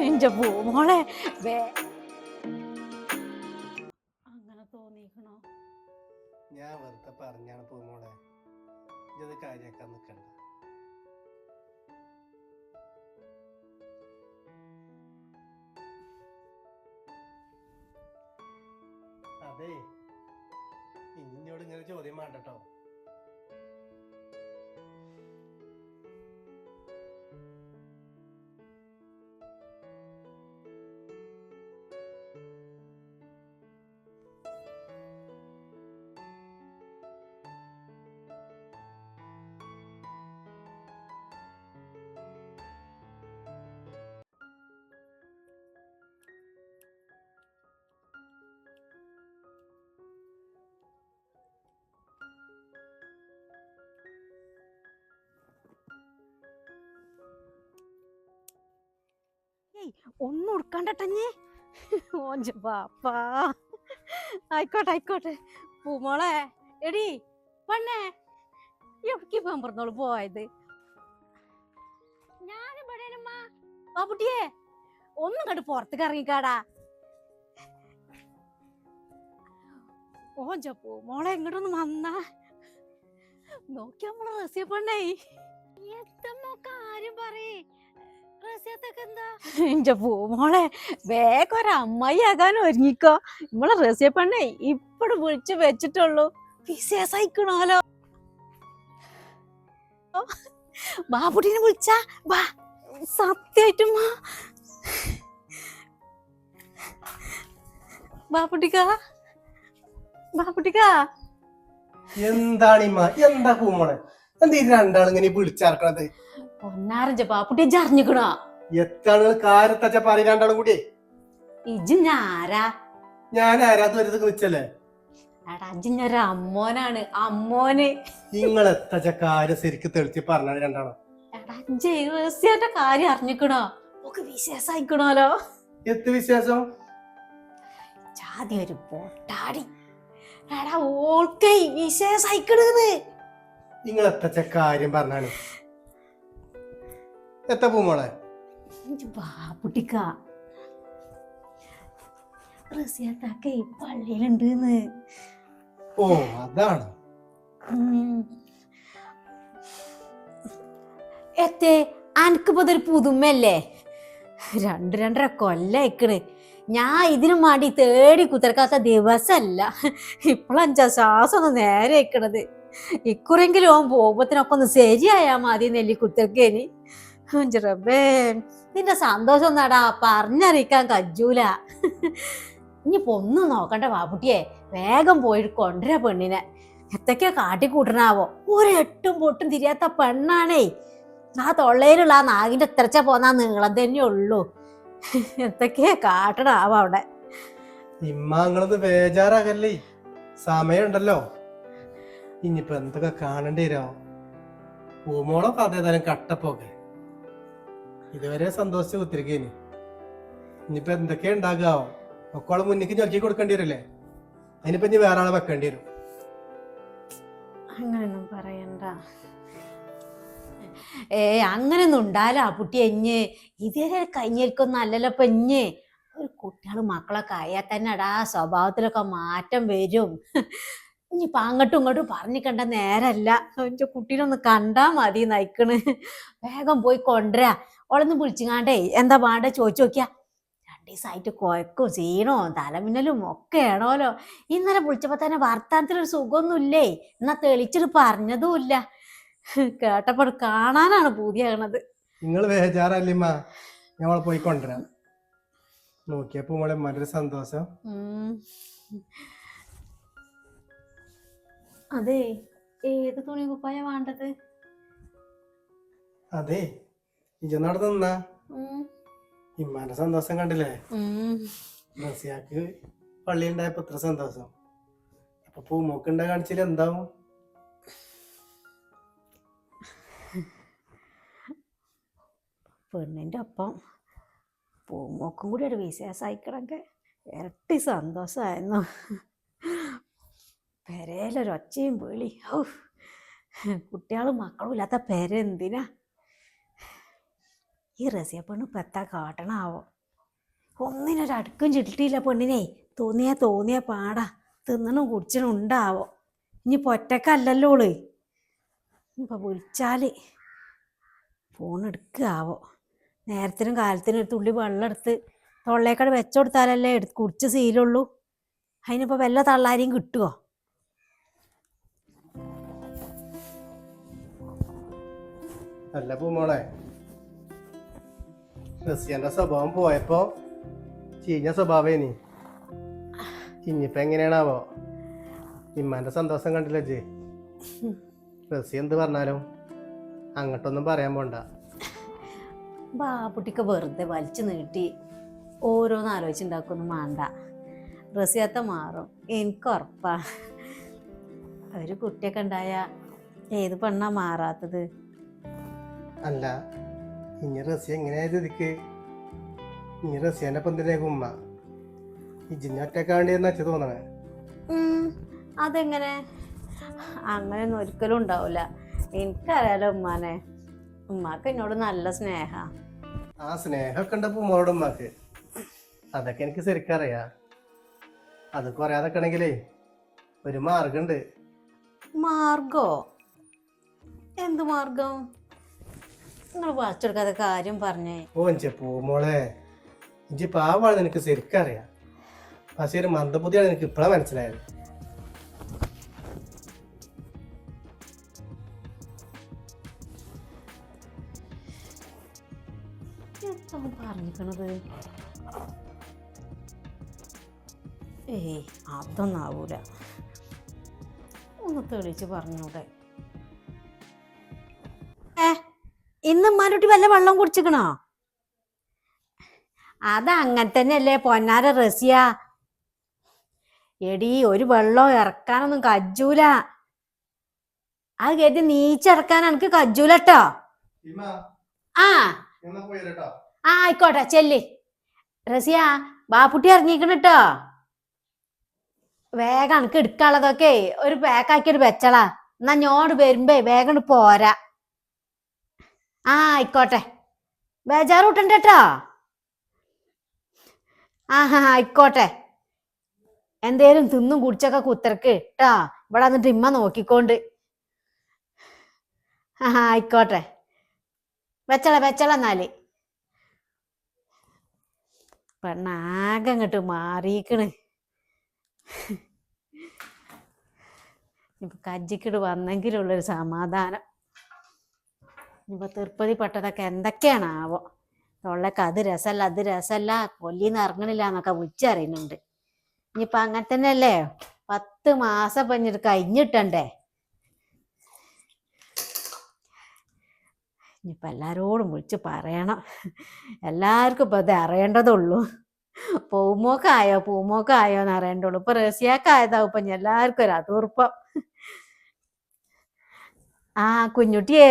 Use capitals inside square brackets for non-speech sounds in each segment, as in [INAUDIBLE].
എന്റെ പൂമോളെ വേ അങ്ങനെ തോന്നിക്കണോ? ഞാൻ വെറുതെ പറഞ്ഞാണ് പൂമോളെ ഇത് കാര്യാക്കാൻ നിൽക്കണ്ട അതെ. ഇന്നോട് ഇങ്ങനെ ചോദ്യം വേണ്ടട്ടോ. ഏയ് ഒന്നും ഉടുക്കണ്ടട്ടഞ്ഞേ ഓഞ്ച പാപ്പാ ആയിക്കോട്ടെ ആയിക്കോട്ടെ. പൂമോളെ എടി പെണ്ണേ. എവിടേക്ക് പോകാൻ പറഞ്ഞോളൂ പോയത്. ഞാനിവിടെ ബാബുട്ടിയെ ഒന്നും കണ്ട് പുറത്തേക്ക് ഇറങ്ങിക്കാടാ. ഓഞ്ച പൂമോളെ എങ്ങോട്ടൊന്ന് വന്നാ. നോക്കിയാ നമ്മളെ റസിയ പെണ്ണേ. എത്തമ്മ കാര്യം പറയേ. [LAUGHS] എന്റെ പൂമോളെ വേഗം ഒരു അമ്മായി ആകാൻ ഒരുങ്ങിക്കോ. നമ്മളെ റസിയ പെണ്ണേ ഇപ്പഴും വിളിച്ചു വെച്ചിട്ടുള്ളൂ. വിശേഷയിക്കണോലോ? [LAUGHS] ബാബുട്ടിനെ വിളിച്ചാ? ബാ സത്യായിട്ടും ബാപ്പുട്ടിക്ക ബാപ്പുട്ടിക്ക എന്താണ് എന്താ പൂമോളെ എന്താ ഈ രണ്ടാളിങ്ങനെ വിളിച്ചിറക്കണത് പൊന്നാരഞ്ച ബാബുട്ടി അറിഞ്ഞിക്കണോ? എത്താണ് കാര്യത്തച്ച പറയും രണ്ടാളും കൂടി? ഇജ് ഞാരാ ഞാൻ എടാ ഇജ് അമ്മോനാണ് അമ്മോന്. നിങ്ങൾ എത്തച്ച കാര്യം ശരിക്ക് തെളിച്ച് പറഞ്ഞാണ് രണ്ടാളും? എടാ ജയറസ്യന്റെ കാര്യം അറിഞ്ഞിക്കണോ? ഒക്കെ എത്ത് വിശേഷം ജാതി ഒരു പൊട്ടാടി. എടാ ഓൾക്കേ വിശേഷായിക്കണെന്ന് നിങ്ങൾ എത്തച്ച കാര്യം പറഞ്ഞാണ് എത്ത പൂമോളെ ബാപ്പുട്ടിക്ക റസിയാത്താക്കേ പള്ളിയിലുണ്ടെന്ന്. ഓ അതാണ്. എത്തേ അനക്കിപ്പോ ഇതൊരു പുതുമല്ലേ രണ്ട് രണ്ടര കൊല്ലയക്കണ്. ഞാൻ ഇതിനു വേണ്ടി തേടി കുത്തിരക്കാത്ത ദിവസല്ല. ഇപ്പോഴഞ്ചാ ശ്വാസം ഒന്ന് നേരെ ഇക്കണത് ഇക്കുറെങ്കിലും ഓൻ പോകുമ്പത്തിനൊക്കെ ഒന്ന് ശരിയായാ മതി നെല്ലി കുത്തിരക്കേനി. റബ്ബേ നിന്റെ സന്തോഷം നടാ പറഞ്ഞറിയിക്കാൻ കജ്ജൂല. ഇനി ഒന്നും നോക്കണ്ട ബാബുട്ടിയെ വേഗം പോയിട്ട് കൊണ്ടുവരാ പെണ്ണിനെ. എത്തൊക്കെയാ കാട്ടിക്കൂട്ടണാവോ? ഒരു എട്ടും പൊട്ടും തിരിയാത്ത പെണ്ണാണേ. ആ തൊള്ളയിലുള്ള ആ നാഗിന്റെ എത്രച്ച പോന്നാ നീളം തന്നെ ഉള്ളൂ. എന്തൊക്കെയാ കാട്ടണാവോ അവിടെ? ഇമ്മ നിങ്ങളത് ബേജാറാകല്ലേ? സമയമുണ്ടല്ലോ. ഇനിയിപ്പോ എന്തൊക്കെ കാണേണ്ടി വരോ? പൂമോളെ അതേതായാലും കട്ടപ്പോക്കെ. ഇതുവരെ സന്തോഷിച്ച് കുത്തിരിക്കേനി ഇനിയിപ്പോ എന്തൊക്കെയാ ഉണ്ടാകാവോ? ഒക്കെ ആളെ മുന്നിക്ക് കൊടുക്കേണ്ടി വരില്ലേ? അതിനിപ്പോ ഇനി വേറെ ആളെ വെക്കേണ്ടി വരും. അങ്ങനെയൊന്നും പറയണ്ട. ഏ അങ്ങനൊന്നും ഉണ്ടാലോ ആ കുട്ടി എഞ്ഞ് ഇതുവരെ കഴിഞ്ഞേൽക്കൊന്നും അല്ലല്ലോ ഇപ്പൊ എഞ്ഞ് ഒരു കുട്ടികൾ മക്കളൊക്കെ ആയാൽ തന്നെ അടാ സ്വഭാവത്തിലൊക്കെ മാറ്റം വരും. ഇനിയിപ്പൊ അങ്ങോട്ടും ഇങ്ങോട്ടും കണ്ട നേരല്ല. കുട്ടീനൊന്ന് കണ്ടാ മതി നയിക്കണ്. വേഗം പോയി കൊണ്ടുവരാ. ഓളൊന്ന് വിളിച്ചിങ്ങാണ്ടേ എന്താ വേണ്ട ചോദിച്ചു നോക്കിയാ. രണ്ടു ദിവസമായിട്ട് കുഴക്കും ക്ഷീണോ തലമിന്നലും ഒക്കെ ആണോലോ ഇന്നലെ വിളിച്ചപ്പോ തന്നെ വർത്താനത്തിലൊരു സുഖമൊന്നുമില്ലേ? എന്നാ തെളിച്ചിട്ട് പറഞ്ഞതുമില്ല. കേട്ടപ്പോൾ കാണാനാണ് പൂതിയാകണത്. നിങ്ങൾ ബേജാറല്ലിമ്മ. ഞമ്മളെ പോയി കൊണ്ടുവരാം. നോക്കിയപ്പോ മോളെ മറ്റൊരു സന്തോഷം. അതെ ഏത് തുണി കുപ്പായ വേണ്ടത്? അതെ ഇജന്നവിടെ നിന്നാ. ഇമ്മാന്റെ സന്തോഷം കണ്ടില്ലേ. റസിയാക്ക് പള്ളി ഉണ്ടായപ്പോ ഇത്ര സന്തോഷം. അപ്പൊ പൂമോക്ക് ഉണ്ടാ കാണിച്ചില്ല എന്താവും? പെണ്ണിന്റെ ഒപ്പം പൂമോക്കും കൂടി ഒരു വിശേഷമായിക്കിടക്കെ ഇരട്ടി സന്തോഷമായിരുന്നു പെരയിലൊരൊച്ചയും വിളി. ഔ കുട്ടികളും മക്കളും ഇല്ലാത്ത പെര എന്തിനാ? ഈ റസിയ പെണ്ണ് ഇപ്പം എത്താ കാട്ടണാവോ? ഒന്നിനൊരടുക്കും ചിട്ടിയില്ല പെണ്ണിനെ. തോന്നിയാ തോന്നിയ പാടാ. തിന്നണം കുടിച്ചണം ഉണ്ടാവോ? ഇനി പൊറ്റക്കല്ലല്ലോ ഓൾ. ഇപ്പൊ വിളിച്ചാൽ ഫോൺ എടുക്കാവോ? നേരത്തിനും കാലത്തിനും ഒരു തുള്ളി വെള്ളം എടുത്ത് വെച്ചുകൊടുത്താലല്ലേ എടുത്ത് കുടിച്ച് ശീലമുള്ളൂ. അതിനിപ്പോൾ വല്ല തള്ളാരെയും കിട്ടുമോ അല്ല പൂമോളെ റസിയന്റെ സ്വഭാവം പോയപ്പോ ചീഞ്ഞ സ്വഭാവേനി. ഇനിയിപ്പോ എങ്ങനെയാണാവോ? ഇമ്മാന്റെ സന്തോഷം കണ്ടില്ല ജെ റസി എന്ത് പറഞ്ഞാലും അങ്ങോട്ടൊന്നും പറയാൻ പോണ്ട. ബാബുട്ടിക്ക് വെറുതെ വലിച്ചു നീട്ടി ഓരോന്ന് ആലോചിച്ചുണ്ടാക്കൊന്നും വേണ്ട റസിയാത്ത മാറും. എനിക്ക് ഉറപ്പാ. ഒരു കുട്ടിയൊക്കെ ഉണ്ടായ ഏത് പെണ്ണാ മാറാത്തത്? അല്ല ഇനി റസ്യ എങ്ങനെയായത് ഇതിക്ക് ഇനി റസിയന്റെ പന്തിലേക്ക് ഉമ്മ? ഈ ഒറ്റക്കാണ്ടി എന്ന് തോന്നണേ? അതെങ്ങനെ? അങ്ങനെയൊന്നും ഒരിക്കലും ഉണ്ടാവില്ല എനിക്കറിയാലോ ഉമ്മാനെ. ഉമ്മാക്ക് എന്നോട് നല്ല സ്നേഹ. ആ സ്നേഹമൊക്കെ ഉണ്ട് ഉമ്മോട് ഉമ്മാക്ക്. അതൊക്കെ എനിക്ക് ശരിക്കറിയാ. അത് കുറയാതൊക്കെ ആണെങ്കിലേ ഒരു മാർഗമുണ്ട് മാർഗോ എന്ത് മാർഗം നിങ്ങൾ വാച്ചെടുക്കാതെ കാര്യം പറഞ്ഞേ. ഓ ഓഞ്ചെ പൂമോളെ ഇഞ്ചി പാവാണ് നിനക്ക് ശരിക്കറിയാം. പക്ഷേ ഒരു മന്ദബുദ്ധിയാണ് എനിക്ക് ഇപ്പോഴാണ് മനസ്സിലായത്. പറഞ്ഞിക്കണത്? ഏയ് അതൊന്നും ആവൂല ഒന്ന് തെളിച്ച് പറഞ്ഞൂടെ. ഇന്ന് ഉമ്മാനുട്ടി വല്ല വെള്ളം കുടിച്ചിക്കണോ? അത് അങ്ങനെ തന്നെയല്ലേ പൊന്നാര റസിയ. എടി ഒരു വെള്ളം ഇറക്കാനൊന്നും കജ്ജൂല. അത് കേട്ടി നീച്ചിറക്കാൻ എനിക്ക് കജ്ജൂലട്ടോ ആ. ആ ആയിക്കോട്ടെ ചെല്ലി. റസിയ ബാപ്പുട്ടി ഇറങ്ങിക്കണ കേട്ടോ വേഗം എനിക്ക് എടുക്കാനുള്ളതൊക്കെ ഒരു പാക്കാക്കിയിട്ട് വെച്ചളാ എന്നാ ഞോട് വരുമ്പേ വേഗം പോരാ. ആ ആയിക്കോട്ടെ. ബേജാറ് കൂട്ടണ്ട കേട്ടോ ആ ആയിക്കോട്ടെ. എന്തേലും തിന്നും കുടിച്ചൊക്കെ കുത്തർക്ക് കേട്ടോ ഇവിടെ വന്നിട്ട് ഇമ്മ നോക്കിക്കോണ്ട്. ആ ആയിക്കോട്ടെ. വെച്ചള വെച്ചള എന്നാൽ. പെണ്ണാകെ അങ്ങോട്ട് മാറിയിക്കണ്. ഇപ്പൊ കജ്ജിക്കിട് വന്നെങ്കിലുള്ളൊരു സമാധാനം. ഇപ്പൊ തിരുപ്പതി പെട്ടതൊക്കെ എന്തൊക്കെയാണ് ആവോ തൊള്ളക്ക് അത് രസമല്ല അത് രസമല്ല കൊല്ലിന്ന് ഇറങ്ങണില്ല എന്നൊക്കെ വിളിച്ചറിയുന്നുണ്ട്. ഇനിയിപ്പൊ അങ്ങനെ തന്നെയല്ലേ? പത്ത് മാസം പഞ്ഞിട്ട് കഴിഞ്ഞിട്ടണ്ടേ? ഇനിയിപ്പോൾ എല്ലാവരോടും വിളിച്ച് പറയണം. എല്ലാവർക്കും ഇപ്പോൾ ഇത് അറിയേണ്ടതുള്ളൂ. പൂമോക്കായോ? പൂമോക്കായോ എന്ന് അറിയേണ്ടുള്ളൂ ഇപ്പൊ റസിയാക്കായതാവും ഇപ്പൊ എല്ലാവർക്കും ഒരു അതൂർപ്പം. ആ കുഞ്ഞുട്ടിയേ.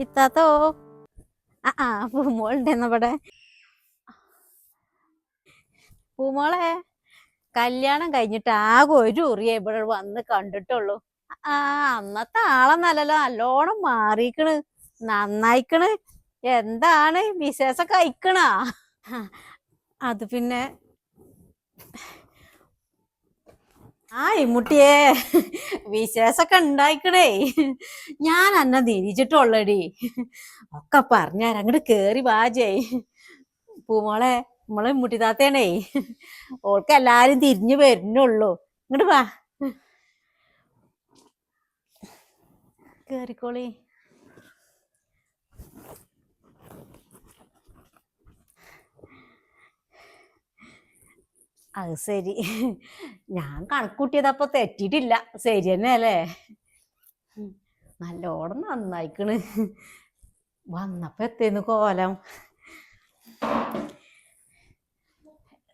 이따 또. ആ ആ പൂമോളുണ്ട് ഇവിടെ പൂമോളെ കല്യാണം കഴിഞ്ഞിട്ട് ആകെ ഒരു ഉറിയെ ഇവിടെ വന്ന് കണ്ടിട്ടുള്ളൂ. ആ അന്നത്തെ ആളെന്നല്ലല്ലോ നല്ലോണം മാറിക്കണ് നന്നായിക്കണ്. എന്താണ് വിശേഷം അയക്കണാ അത് പിന്നെ ആ ഇമ്മുട്ടിയെ വിശേഷമൊക്കെ ഉണ്ടായിക്കണേ. ഞാൻ അന്ന തിരിച്ചിട്ടുള്ളടി. ഒക്കെ പറഞ്ഞാൽ അങ്ങോട്ട് കേറി വാജേ പൂമോളെ നമ്മളെ ഇമ്മുട്ടി താത്തേണേ ഓൾക്ക് എല്ലാരും തിരിഞ്ഞു വരുന്നുള്ളൂ. ഇങ്ങോട്ട് വാ. കേറിക്കോളി. അത് ശരി. ഞാൻ കണക്കൂട്ടിയതപ്പൊ തെറ്റിട്ടില്ല. ശരി തന്നെ അല്ലേ. നല്ലോണം നന്നായിക്കണ്. വന്നപ്പോ എത്തേന്ന് കോലം?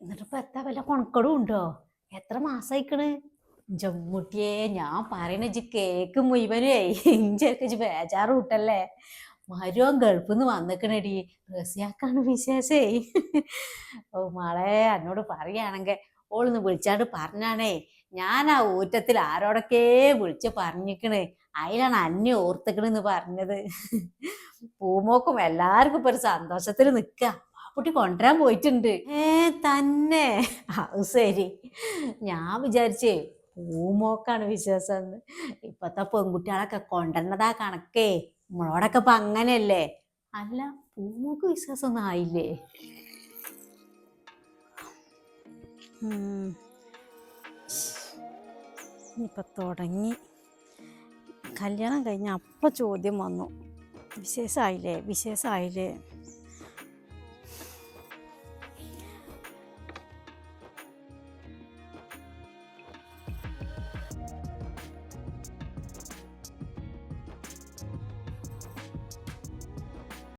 എന്നിട്ടിപ്പോ എത്താ വല്ല കൊണക്കടും ഉണ്ടോ? എത്ര മാസായിക്കണ്? ജമ്മുട്ടിയെ ഞാൻ പറയണ ഇജ്ജ് കേക്ക് മുഴുവനേ ഇഞ്ചൊക്കെ ഇജ്ജ് ബേജാറ് മരുവൻ ഗൾഫിൽ നിന്ന് വന്നിക്കണടി റസിയാക്കാണ് വിശേഷേ. ഓ മോളെ എന്നോട് പറയുകയാണെങ്കിൽ ഓളൊന്ന് വിളിച്ചാണ്ട് പറഞ്ഞാണേ ഞാൻ ആ ഊറ്റത്തിൽ ആരോടൊക്കെ വിളിച്ച് പറഞ്ഞിക്കണ് അതിലാണ് അന്നെ ഓർത്തിക്കണെന്ന് പറഞ്ഞത്. പൂമോക്കും എല്ലാവർക്കും ഇപ്പൊ ഒരു സന്തോഷത്തിൽ നിൽക്ക കുട്ടി കൊണ്ടുവരാൻ പോയിട്ടുണ്ട്. ഏ തന്നെ. അത് ശരി. ഞാൻ വിചാരിച്ചേ പൂമോക്കാണ് വിശ്വാസം ഇപ്പത്തെ പെൺകുട്ടികളൊക്കെ കൊണ്ടുവരണതാ കണക്കേ. നമ്മളോടൊക്കെ ഇപ്പൊ അങ്ങനെയല്ലേ? അല്ല പൂമോക്ക് വിശ്വാസം ഒന്നും ആയില്ലേ ഇപ്പൊ തുടങ്ങി. കല്യാണം കഴിഞ്ഞ അപ്പൊ ചോദ്യം വന്നു. വിശേഷമായില്ലേ വിശേഷമായില്ലേ